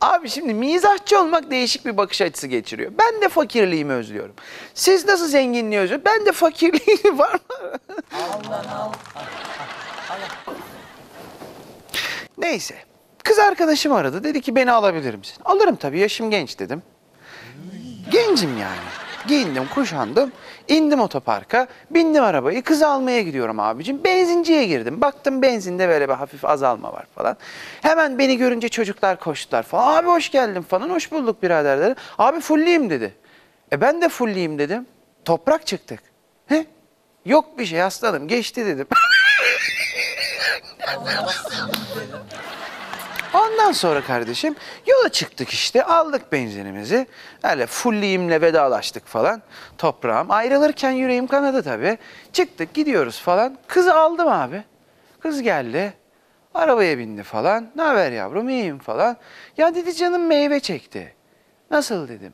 Abi şimdi mizahçı olmak değişik bir bakış açısı geçiriyor. Ben de fakirliğimi özlüyorum. Siz nasıl zenginliği özlüyorsunuz? Ben de fakirliği var mı? Neyse. Kız arkadaşım aradı. Dedi ki beni alabilir misin? Alırım tabii yaşım genç dedim. Gencim yani. Giyindim, kuşandım. indim otoparka. Bindim arabayı. Kızı almaya gidiyorum abicim. Benzinciye girdim. Baktım benzinde böyle bir hafif azalma var falan. Hemen beni görünce çocuklar koştular falan. Abi hoş geldin falan. Hoş bulduk birader dedi. Abi fulliyim dedi. E ben de fulliyim dedim. Toprak çıktık. He? Yok bir şey aslanım geçti dedim. Ondan sonra kardeşim yola çıktık işte aldık benzinimizi. Öyle fulliyimle vedalaştık falan. Toprağım ayrılırken yüreğim kanadı tabii. Çıktık gidiyoruz falan. Kızı aldım abi. Kız geldi. Arabaya bindi falan. Ne haber yavrum iyiyim falan. Ya dedi canım meyve çekti. Nasıl dedim.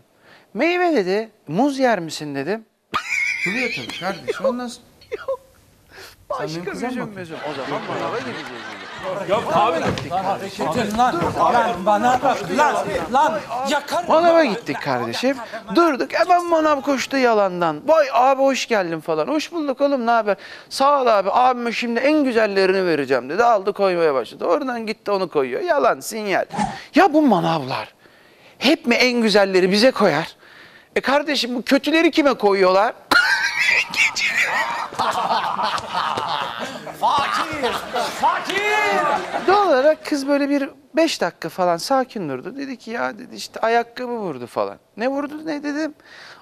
Meyve dedi. Muz yer misin dedim. Duruyor tabii kardeşim. Ondan sonra... Yok. Başka bir cümlesi. O zaman manava gideceğiz dedi. Lan, lan bana lan, lan yakar. Manava gittik kardeşim. Durduk hemen manav koştu yalandan. Vay abi hoş geldin falan. Hoş bulduk oğlum ne haber? Sağ ol abi. Abime şimdi en güzellerini vereceğim dedi. Aldı koymaya başladı. Oradan gitti onu koyuyor. Yalan sinyal. Ya bu manavlar hep mi en güzelleri bize koyar? E kardeşim bu kötüleri kime koyuyorlar? Doğal olarak kız böyle bir beş dakika falan sakin durdu. Dedi ki ya dedi işte ayakkabı vurdu falan. Ne vurdu ne dedim?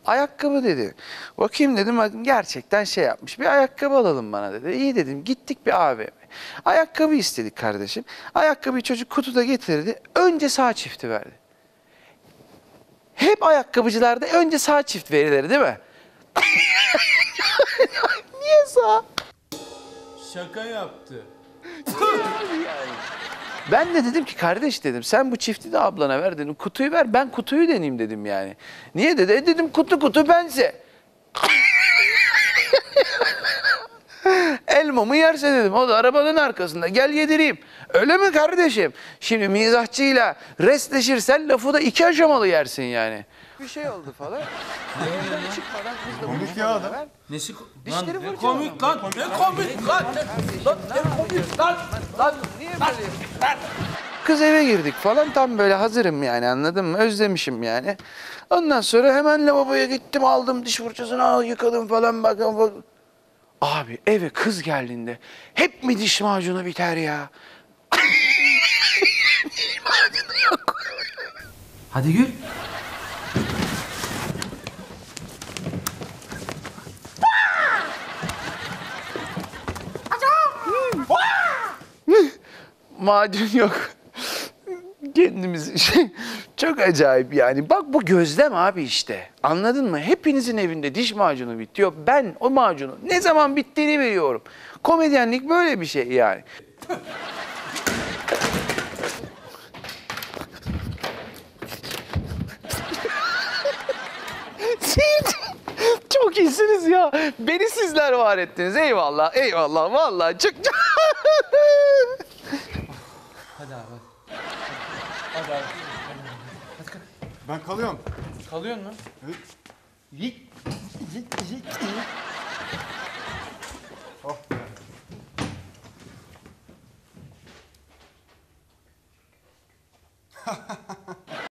Ayakkabı dedi. Bakayım dedim gerçekten şey yapmış. Bir ayakkabı alalım bana dedi. İyi dedim gittik bir AVM. Ayakkabı istedik kardeşim. Ayakkabıyı çocuk kutuda getirdi. Önce sağ çifti verdi. Hep ayakkabıcılarda önce sağ çift verilir değil mi? Niye sağ? Şaka yaptı. Ben de dedim ki kardeş dedim sen bu çifti de ablana ver dedim. Kutuyu ver ben kutuyu deneyeyim dedim yani. Niye dedi? E dedim kutu kutu bense. Elmamı yerse dedim. O da arabanın arkasında. Gel yedireyim. Öyle mi kardeşim? Şimdi mizahçıyla restleşirsen lafı da iki aşamalı yersin yani. Bir şey oldu falan. Çıkmadan kız da Komik ya adam. Nesi ko- Dişleri lan, ne fırçalama. komik lan, ne komik lan. Lan ne komik lan. Lan Niye böyle? Kız eve girdik falan tam böyle hazırım yani anladın mı? Özlemişim yani. Ondan sonra hemen lavaboya gittim aldım diş fırçasını al yıkadım falan bakın bak. Abi eve kız geldiğinde hep mi diş macunu biter ya? diş macunu yok. Hadi gül. Macun yok. Kendimiz şey çok acayip yani. Bak bu gözlem abi işte. Anladın mı? Hepinizin evinde diş macunu bitiyor. Ben o macunu ne zaman bittiğini biliyorum. Komedyenlik böyle bir şey yani. Çok iyisiniz ya. Beni sizler var ettiniz. Eyvallah, eyvallah. Vallahi çok... Hadi abi. Hadi abi. Ben kalıyorum. Kalıyorsun mu? Evet. Yik, yik, yik, yik. Oh be. Ha ha ha.